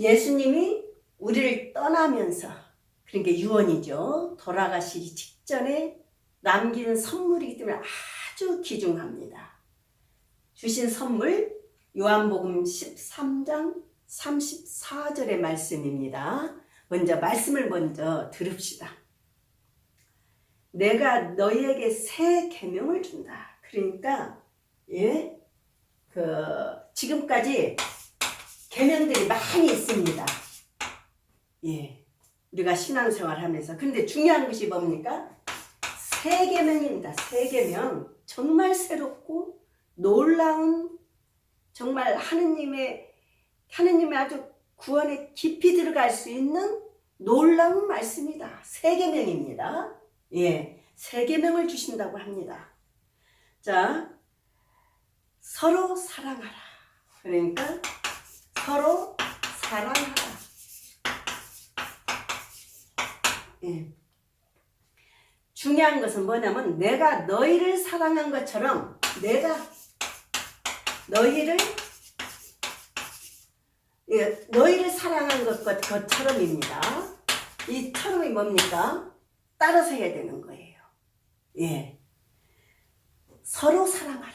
예수님이 우리를 떠나면서 그러니까 유언이죠. 돌아가시기 직전에 남기는 선물이기 때문에 아주 귀중합니다. 주신 선물 요한복음 13장 34절의 말씀입니다. 먼저 말씀을 먼저 들읍시다. 내가 너희에게 새 계명을 준다. 그러니까 예, 그 지금까지 계명들이 많이 있습니다. 예, 우리가 신앙생활 하면서 근데 중요한 것이 뭡니까? 새 계명입니다. 새 계명 정말 새롭고 놀라운 정말 하느님의 하느님의 아주 구원에 깊이 들어갈 수 있는 놀라운 말씀이다. 새 계명입니다. 예, 새 계명을 주신다고 합니다. 자, 서로 사랑하라. 그러니까 서로 사랑하라. 예. 중요한 것은 뭐냐면 내가 너희를 사랑한 것처럼 내가 너희를 예, 너희를 사랑한 것, 것, 것처럼입니다. 이 처럼이 뭡니까? 따라서 해야 되는 거예요. 예. 서로 사랑하라.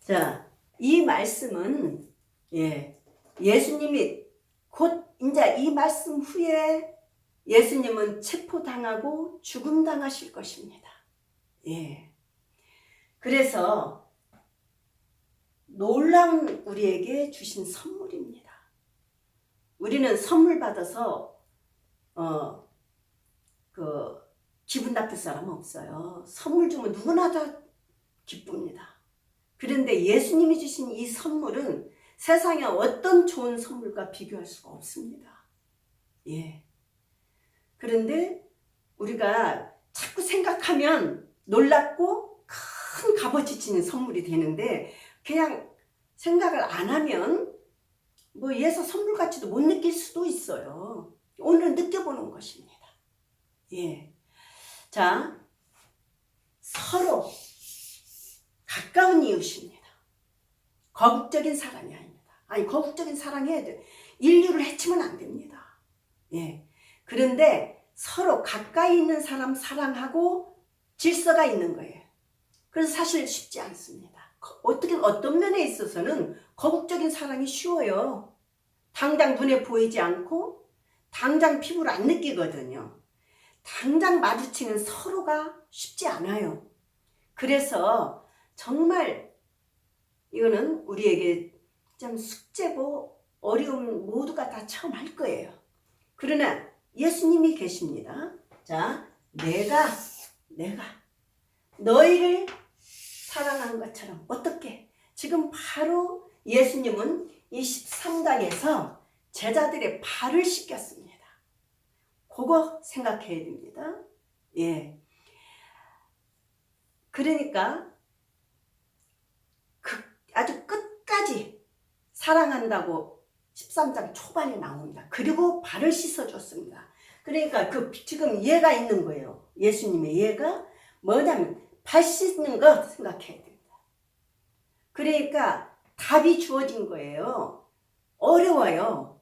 자, 이 말씀은, 예, 예수님이 곧, 이제 이 말씀 후에 예수님은 체포당하고 죽음당하실 것입니다. 예. 그래서 놀라운 우리에게 주신 선물입니다. 우리는 선물 받아서, 어, 그, 기분 나쁠 사람 없어요. 선물 주면 누구나 다 기쁩니다. 그런데 예수님이 주신 이 선물은 세상에 어떤 좋은 선물과 비교할 수가 없습니다. 예. 그런데 우리가 자꾸 생각하면 놀랍고 큰 값어치 치는 선물이 되는데 그냥 생각을 안 하면 뭐 예서 선물 가치도 못 느낄 수도 있어요. 오늘 느껴보는 것입니다. 예. 자, 서로 가까운 이웃입니다. 거국적인 사랑이 아닙니다. 아니, 거국적인 사랑해야 돼. 인류를 해치면 안 됩니다. 예. 그런데 서로 가까이 있는 사람 사랑하고 질서가 있는 거예요. 그래서 사실 쉽지 않습니다. 어떻게, 어떤 면에 있어서는 거국적인 사랑이 쉬워요. 당장 눈에 보이지 않고, 당장 피부를 안 느끼거든요. 당장 마주치는 서로가 쉽지 않아요. 그래서 정말 이거는 우리에게 좀 숙제고 어려움 모두가 다 처음 할 거예요. 그러나 예수님이 계십니다. 자, 내가, 내가 너희를 사랑한 것처럼 어떻게? 지금 바로 예수님은 이 13장에서 제자들의 발을 씻겼습니다. 그거 생각해야 됩니다. 예. 그러니까 그 아주 끝까지 사랑한다고 13장 초반에 나옵니다. 그리고 발을 씻어줬습니다. 그러니까 그 지금 예가 있는 거예요. 예수님의 예가 뭐냐면 발 씻는 거 생각해야 됩니다. 그러니까 답이 주어진 거예요. 어려워요.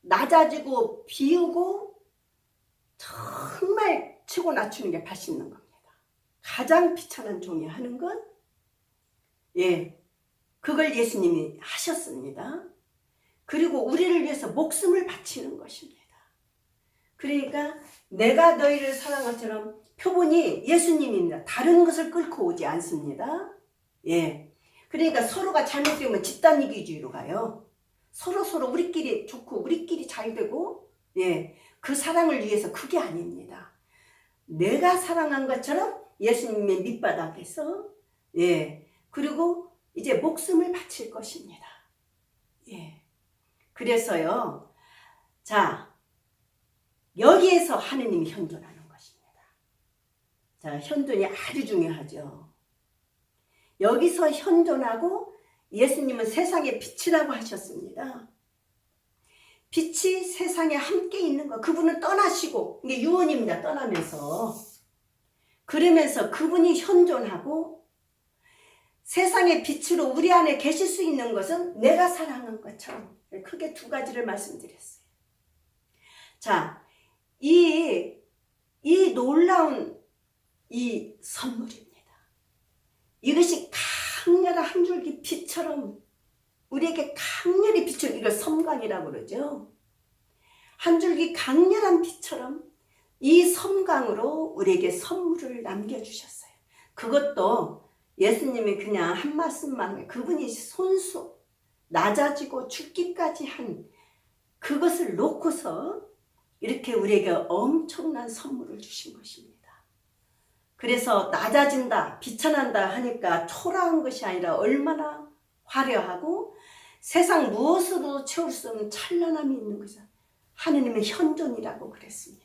낮아지고 비우고 정말 치고 낮추는 게 발 씻는 겁니다. 가장 비천한 종이 하는 것, 예, 그걸 예수님이 하셨습니다. 그리고 우리를 위해서 목숨을 바치는 것입니다. 그러니까 내가 너희를 사랑한 것처럼 표본이 예수님입니다. 다른 것을 끌고 오지 않습니다. 예. 그러니까 서로가 잘못되면 집단 이기주의로 가요. 서로 서로 우리끼리 좋고 우리끼리 잘 되고 예. 그 사랑을 위해서 그게 아닙니다. 내가 사랑한 것처럼 예수님의 밑바닥에서 예. 그리고 이제 목숨을 바칠 것입니다. 예. 그래서요. 자, 여기에서 하느님이 현존하는 것입니다. 자, 현존이 아주 중요하죠. 여기서 현존하고 예수님은 세상의 빛이라고 하셨습니다. 빛이 세상에 함께 있는 거. 그분은 떠나시고, 이게 유언입니다. 떠나면서. 그러면서 그분이 현존하고 세상의 빛으로 우리 안에 계실 수 있는 것은 내가 사랑한 것처럼 크게 두 가지를 말씀드렸어요. 자, 이, 이 놀라운 이 선물입니다. 이것이 강렬한 한 줄기 빛처럼 우리에게 강렬히 빛을 이걸 섬광이라고 그러죠. 한 줄기 강렬한 빛처럼 이 섬광으로 우리에게 선물을 남겨주셨어요. 그것도 예수님이 그냥 한 말씀만 그분이 손수 낮아지고 죽기까지 한 그것을 놓고서 이렇게 우리에게 엄청난 선물을 주신 것입니다. 그래서 낮아진다, 비천한다 하니까 초라한 것이 아니라 얼마나 화려하고 세상 무엇으로도 채울 수 없는 찬란함이 있는 거죠. 하느님의 현존이라고 그랬습니다.